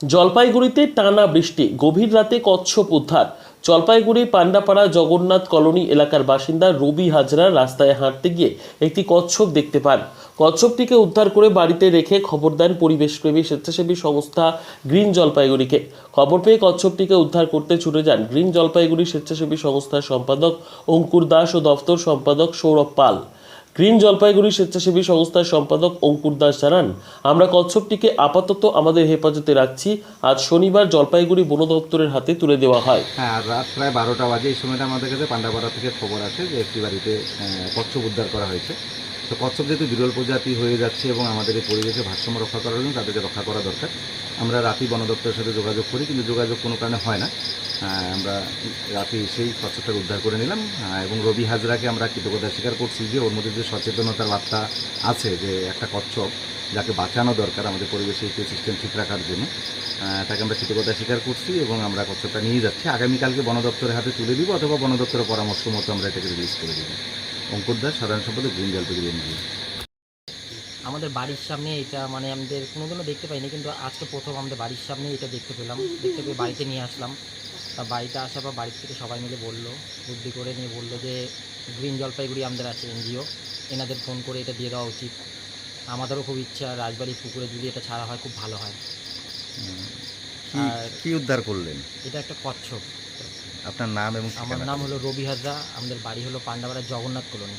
জলপাইগুড়িতে টানা বৃষ্টি, গভীর রাতে কচ্ছপ উদ্ধার। জলপাইগুড়ি পান্ডাপাড়া জগন্নাথ কলোনি এলাকার বাসিন্দা রবি হাজরা রাস্তায় হাঁটতে গিয়ে একটি কচ্ছপ দেখতে পান। কচ্ছপটিকে উদ্ধার করে বাড়িতে রেখে খবর দেন পরিবেশপ্রেমী স্বেচ্ছাসেবী সংস্থা গ্রিন জলপাইগুড়িকে। খবর পেয়ে কচ্ছপটিকে উদ্ধার করতে ছুটে যান গ্রিন জলপাইগুড়ি স্বেচ্ছাসেবী সংস্থার সম্পাদক অঙ্কুর দাস ও দফতর সম্পাদক সৌরভ পাল। গ্রিন জলপাইগুড়ি স্বেচ্ছাসেবী সংস্থার সম্পাদক অঙ্কুর দাস জানান, আমরা কচ্ছপটিকে আপাতত আমাদের হেফাজতে রাখছি। আজ শনিবার জলপাইগুড়ি বন দপ্তরের হাতে তুলে দেওয়া হয়। হ্যাঁ রাত প্রায় বারোটা বাজে। এই সময়টা আমাদের কাছে পান্ডাপাড়া থেকে খবর আছে যে একটি বাড়িতে কচ্ছপ উদ্ধার করা হয়েছে। তো কচ্ছপ যেহেতু বিরল প্রজাতি হয়ে যাচ্ছে এবং আমাদের এই পরিবেশে ভারসাম্য রক্ষা করার জন্য তাদেরকে রক্ষা করা দরকার, আমরা রাতি বন দপ্তরের সাথে যোগাযোগ করি, কিন্তু যোগাযোগ কোনো কারণে হয় না। আমরা রাতে সেই কচ্ছপটাকে উদ্ধার করে নিলাম এবং রবি হাজরাকে আমরা কৃতজ্ঞতা স্বীকার করছি যে ওর মধ্যে যে সচেতনতার বার্তা আছে যে একটা কচ্ছপ যাকে বাঁচানো দরকার আমাদের পরিবেশে ইকো সিস্টেম ঠিক রাখার জন্য তাকে আমরা কৃতজ্ঞতা স্বীকার করছি এবং আমরা কচ্ছপটা নিয়ে যাচ্ছি। আগামীকালকে বন দপ্তরের হাতে তুলে দিব অথবা বন দপ্তরের পরামর্শ মতো আমরা এটাকে রিলিজ করে দিব। অঙ্কুর দাস সাধারণ সম্পাদক গ্রিন জলপাইগুড়ি এনজিও আমাদের বাড়ির সামনে এটা মানে আমাদের কোনোদিনও দেখতে পাইনি কিন্তু আজকে প্রথম আমাদের বাড়ির সামনে এটা দেখতে পেলাম। দেখতে পেয়ে বাড়িতে নিয়ে আসলাম। তা বাড়িতে আসার পর বাড়ির থেকে সবাই মিলে বলল বুদ্ধি করে নিয়ে বলল যে গ্রিন জলপাইগুড়ি আমাদের আছে এনজিও এনাদের ফোন করে এটা দিয়ে দেওয়া উচিত। আমাদেরও খুব ইচ্ছা রাজবাড়ির পুকুরে যদি এটা ছাড়া হয় খুব ভালো হয়। আর কি উদ্ধার করলেন? এটা একটা কচ্ছপ। আপনার নাম এবং আমার নাম হলো রবি হাজরা আমাদের বাড়ি হলো পান্ডাপাড়া জগন্নাথ কলোনি।